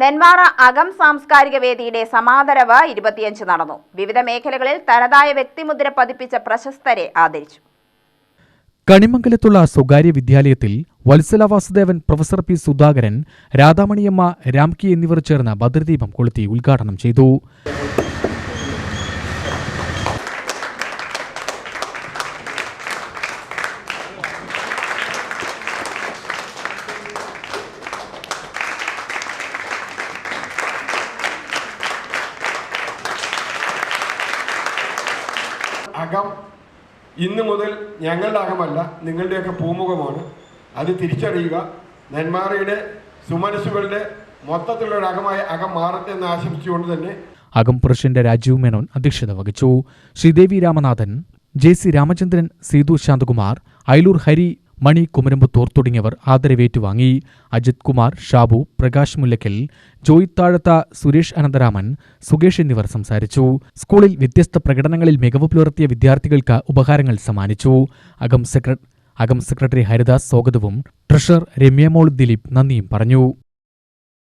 നെന്മാറ അകം സാംസ്കാരിക വേദിയുടെ സമാദരവ് ഇരുപത്തിയഞ്ച് നടന്നു. വിവിധ മേഖലകളിൽ തനതായ വ്യക്തിമുദ്ര പതിപ്പിച്ച പ്രശസ്തരെ ആദരിച്ചു. കണിമംഗലത്തുള്ള സ്വകാര്യ വിദ്യാലയത്തിൽ വത്സല വാസുദേവൻ പ്രൊഫസർ പി സുധാകരൻ രാധാമണിയമ്മ രാംകി എന്നിവർ ചേർന്ന് ഭദ്രദീപം കൊളുത്തി ഉദ്ഘാടനം ചെയ്തു. അകം ഇന്ന് മുതൽ ഞങ്ങളുടെ അകമല്ല നിങ്ങളുടെയൊക്കെ പൂമുഖമാണ്. അത് തിരിച്ചറിയുക. നെന്മാറയുടെ സുമനസ്സുകളുടെ മൊത്തത്തിലുള്ള അകമായ അകം മാറട്ടെ എന്ന് ആശംസിച്ചുകൊണ്ട് തന്നെ അകം പുരുഷന്റെ രാജീവ് മേനോൻ അധ്യക്ഷത വഹിച്ചു. ശ്രീദേവി രാമനാഥൻ ജെ സി രാമചന്ദ്രൻ സീതു ശാന്തകുമാർ ഐലൂർ ഹരി മണി കുമരമ്പത്തൂർ തുടങ്ങിയവർ ആദരവേറ്റുവാങ്ങി. അജിത് കുമാർ ഷാബു പ്രകാശ് മുല്ലക്കൽ ജോയ് താഴത്ത സുരേഷ് അനന്തരാമൻ സുകേഷ് എന്നിവർ സംസാരിച്ചു. സ്കൂളിൽ വ്യത്യസ്ത പ്രകടനങ്ങളിൽ മികവ് പുലർത്തിയ വിദ്യാർത്ഥികൾക്ക് ഉപഹാരങ്ങൾ സമ്മാനിച്ചു. അകം സെക്ര അകം സെക്രട്ടറി ഹരിദാസ് സ്വാഗതവും ട്രഷർ രമ്യമോൾ ദിലീപ് നന്ദിയും പറഞ്ഞു.